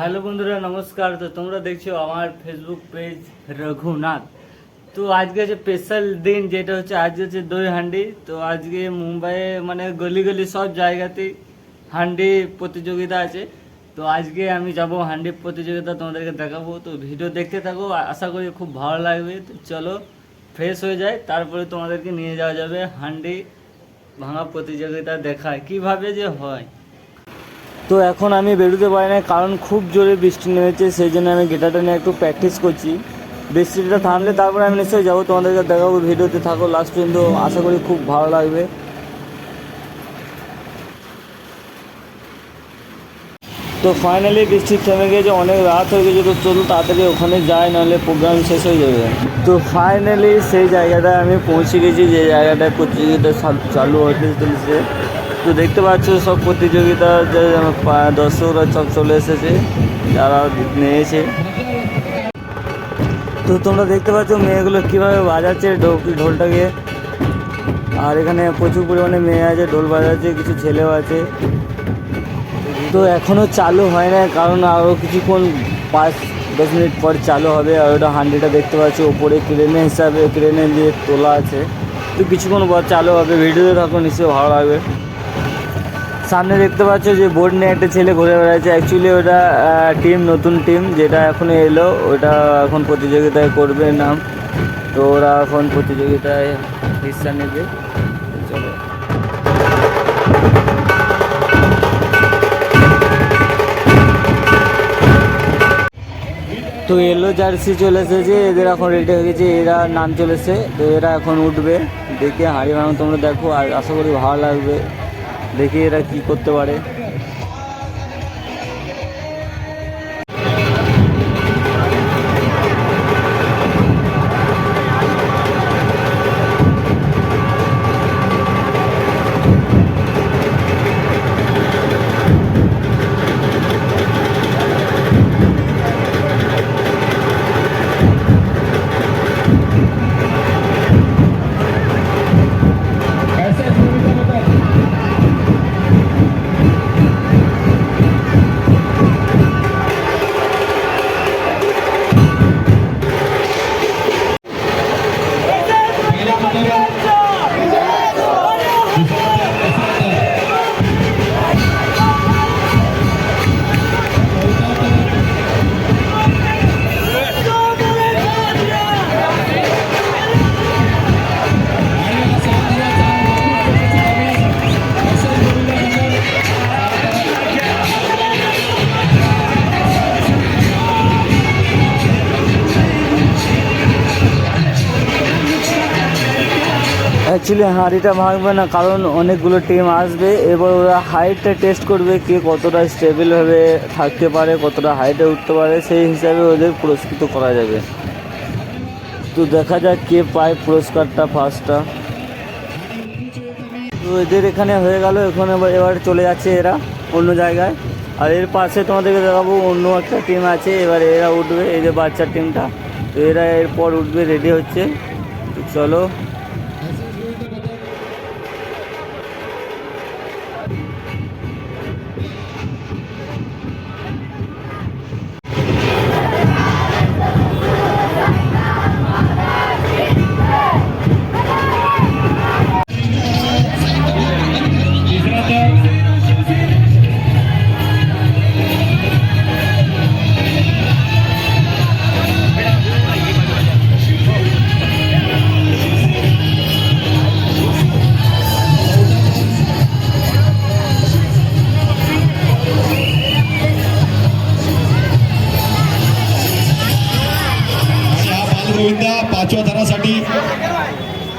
Hello বন্ধুরা, নমস্কার। তো তোমরা দেখছ আমার ফেসবুক পেজ রঘুনাথ। তো আজকে যে স্পেশাল দিন, যেটা হচ্ছে আজ হচ্ছে দই হান্ডি। তো আজকে মুম্বাইয়ে মানে গলি গলি সব জায়গাতেই হান্ডি প্রতিযোগিতা আছে। তো আজকে আমি যাব হান্ডি প্রতিযোগিতা তোমাদেরকে দেখাবো। তো ভিডিও দেখতে থাকো আশা করি খুব ভালো লাগবে। তো চলো ফ্রেশ হয়ে যায় তারপরে তোমাদেরকে নিয়ে যাওয়া যাবে হান্ডি ভাঙা প্রতিযোগিতা দেখায়। কীভাবে যে হয়? তো এখন আমি বেরোতে পারি না কারণ খুব জোরে বৃষ্টি নেমেছে, সেই জন্য আমি গিটারটা নিয়ে একটু প্র্যাকটিস করছি। বৃষ্টিটা থামলে তারপরে আমি নিশ্চয়ই যাব, তোমাদেরকে দেখাবো, ভিডিওতে থাকো লাস্ট পর্যন্ত আশা করি খুব ভালো লাগবে। তো ফাইনালি বৃষ্টি থেমে গেছে, অনেক রাত হয়ে গেছে, তো চলো তাড়াতাড়ি ওখানে যাই, নাহলে প্রোগ্রাম শেষ হয়ে যাবে। তো ফাইনালি সেই জায়গাটায় আমি পৌঁছে গেছি, যে জায়গাটায় প্রতিযোগিতা চালু চলেছে। তো দেখতে পাচ্ছ সব প্রতিযোগিতা, যে দর্শকরা সব চলে এসেছে, যারা নিয়েছে। তো তোমরা দেখতে পাচ্ছ মেয়েগুলো কীভাবে বাজাচ্ছে ঢোল- ঢোলটাকে। আর এখানে প্রচুর পরিমাণে মেয়ে আছে, ঢোল বাজাচ্ছে, কিছু ছেলেও আছে। তো এখনও চালু হয় না কারণ আরও কিছুক্ষণ পাঁচ, দশ মিনিট পর চালু হবে, আর ওটা হান্ডিটা দেখতে পাচ্ছি, ওপরে ক্রেনে হিসাবে, ক্রেনে দিয়ে তোলা আছে। তো কিছুক্ষণ পর চালু হবে, ভিডিওতে থাকো, নিশ্চয়ই ভালো লাগবে। সামনে দেখতে পাচ্ছ যে বোর্ড নিয়ে একটা ছেলে ঘুরে বেড়াচ্ছে। অ্যাকচুয়ালি ওটা টিম নতুন টিম যেটা এখন এলো। ওটা এখন প্রতিযোগিতায় করবে নাম। তো ওরা এখন প্রতিযোগিতায় হিস্সা নেবে। চলো। তো এলো জার্সি চলে এসেছে, এদের এখন রেডি হয়ে গেছে, এরা নাম চলেছে। তো এরা এখন উঠবে, দেখে হাঁড়ি ভাঙা তোমরা দেখো, আর আশা করি ভালো লাগবে। দেখি এরা কি করতে পারে। অ্যাকচুয়ালি হাঁড়িটা ভাঙবে না, কারণ অনেকগুলো টিম আসবে, এবার ওরা হাইটটা টেস্ট করবে কে কতটা স্টেবলভাবে থাকতে পারে, কতটা হাইটে উঠতে পারে, সেই হিসাবে ওদের পুরস্কৃত করা যাবে। তো দেখা যাক কে পায় পুরস্কারটা ফার্স্টটা তো এদের এখানে হয়ে গেল, এখানে এবার- চলে যাচ্ছে এরা অন্য জায়গায়। আর এর পাশে তোমাদেরকে দেখাবো, অন্য একটা টিম আছে, এবার এরা উঠবে, এই যে বাচ্চার টিমটা তো এরা এরপর উঠবে রেডি হচ্ছে। তো চলো।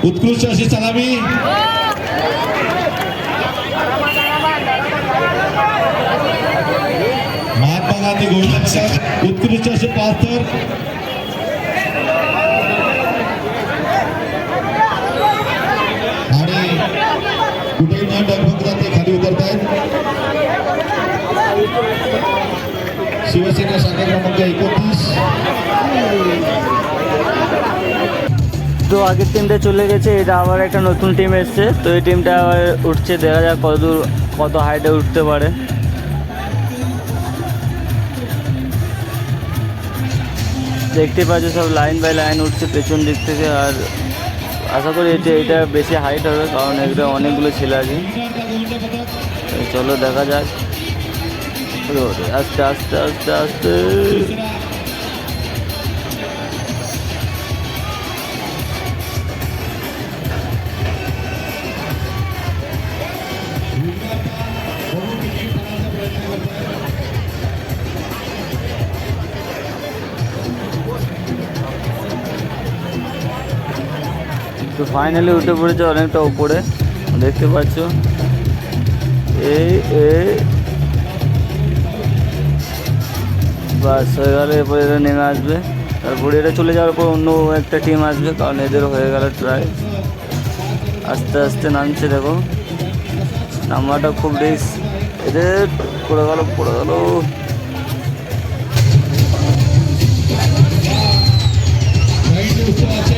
उत्कृष्ट अशी सलामी. महात्मा गांधी गोविंद उत्कृष्ट असे पाच तर आणि कुठेही न डगमगता ते खाली उतरतायत. शिवसेना शाखा क्रमांक एकोणतीस. তো আগের টিমটা চলে গেছে, এটা আবার একটা নতুন টিম এসছে। তো এই টিমটা আবার উঠছে, দেখা যাক কত দূর, কত হাইটে উঠতে পারে। দেখতে পাচ্ছ, সব লাইন বাই লাইন উঠছে পেছন দিক থেকে, আর আশা করি এটা এটা বেশি হাইট হবে, কারণ এগুলো অনেকগুলো ছেলে আছে। চলো দেখা যাক। আস্তে আস্তে আস্তে আস্তে। তো ফাইনালি উঠে পড়েছে অনেকটা উপরে। দেখতে পাচ্ছ? এই বাস, হয়ে গেলে, এরপরে এরা নেমে আসবে। তারপরে এটা চলে যাওয়ার পর অন্য একটা টিম আসবে, কারণ এদের হয়ে গেল ট্রাই আস্তে আস্তে নামছে, দেখো। নামাটা খুব রিস্ক এদের পড়ে গেল পড়ে গেল। ফাইনালি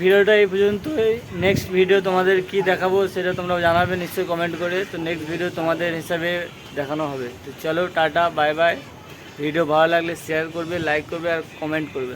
ভিডিওটা এই পর্যন্তই। নেক্সট ভিডিও তোমাদের কি দেখাবো সেটা তোমরা জানাবে, নিশ্চয়ই কমেন্ট করে। তো নেক্সট ভিডিও তোমাদের হিসাবে দেখানো হবে। তো চলো, টাটা বাই বাই ভিডিও ভালো লাগলে শেয়ার করবে লাইক করবে আর কমেন্ট করবে।